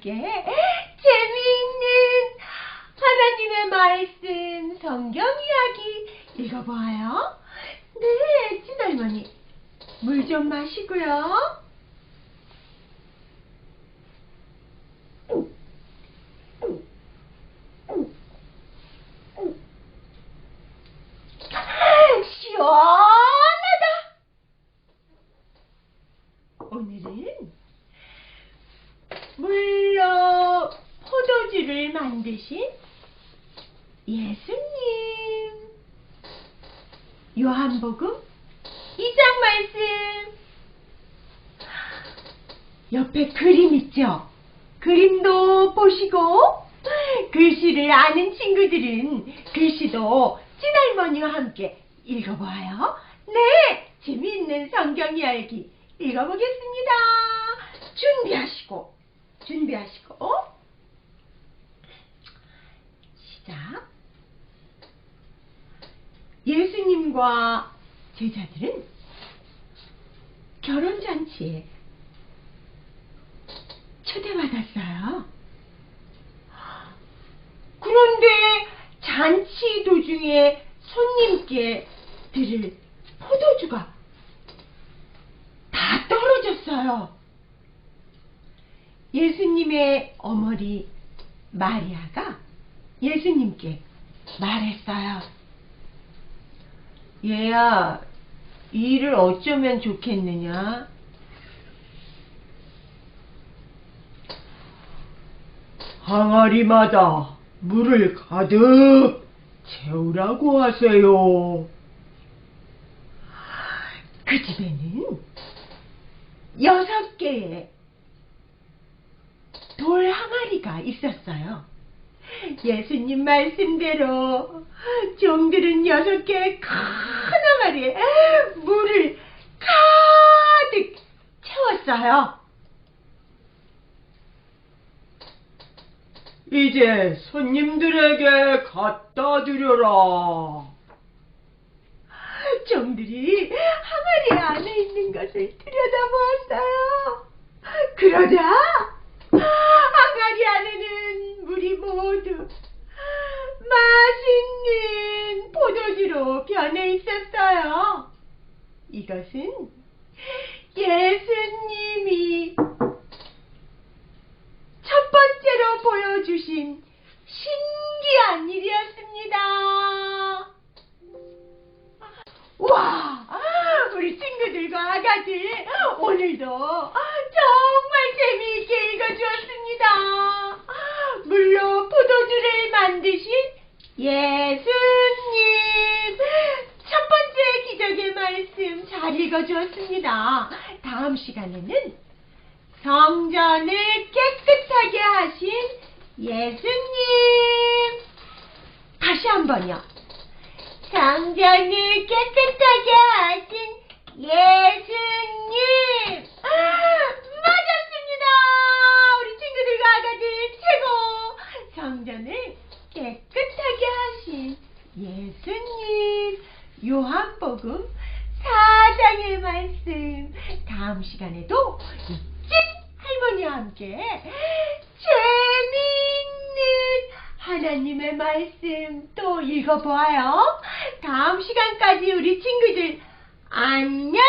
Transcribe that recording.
함께 재미있는 하나님의 말씀 성경 이야기 읽어봐요. 네, 친할머니. 물 좀 마시고요. 시원하다. 오늘은 포도주를 만드신 예수님. 요한복음 2장 말씀. 옆에 그림 있죠? 그림도 보시고, 글씨를 아는 친구들은 글씨도 친할머니와 함께 읽어봐요. 네! 재미있는 성경 이야기 읽어보겠습니다. 준비하시고, 준비하시고, 시작. 예수님과 제자들은 결혼잔치에 초대받았어요. 그런데 잔치 도중에 손님께 드릴 포도주가 다 떨어졌어요. 예수님의 어머니 마리아가 예수님께 말했어요. 얘야, 이 일을 어쩌면 좋겠느냐? 항아리마다 물을 가득 채우라고 하세요. 그 집에는 여섯 개의 돌 항아리가 있었어요. 예수님 말씀대로 종들은 여섯 개의 큰 항아리에 물을 가득 채웠어요. 이제 손님들에게 갖다 드려라. 종들이 항아리 안에 있는 것을 들여다보았어요. 그러자 항아리 안에는 물이 모두 맛있는 포도주로 변해 있었어요. 이것은 예수님이 첫 번째로 보여주신 신기한 일이었습니다. 와, 우리 친구들과 아가들 오늘도 정말 재미있게 읽어주었습니다. 물로 포도주를 만드신 예수님. 첫 번째 기적의 말씀 잘 읽어주었습니다. 다음 시간에는 성전을 깨끗하게 하신 예수님. 다시 한번요. 성전을 깨끗하게 하신 예수님. 아, 맞았습니다. 우리 친구들과 아가들 최고. 성전을 깨끗하게 하신 예수님. 요한복음 4 장의 말씀. 다음 시간에도 이집 할머니와 함께 재미있는 하나님의 말씀 또 읽어보아요. 다음 시간까지 우리 친구들 안녕!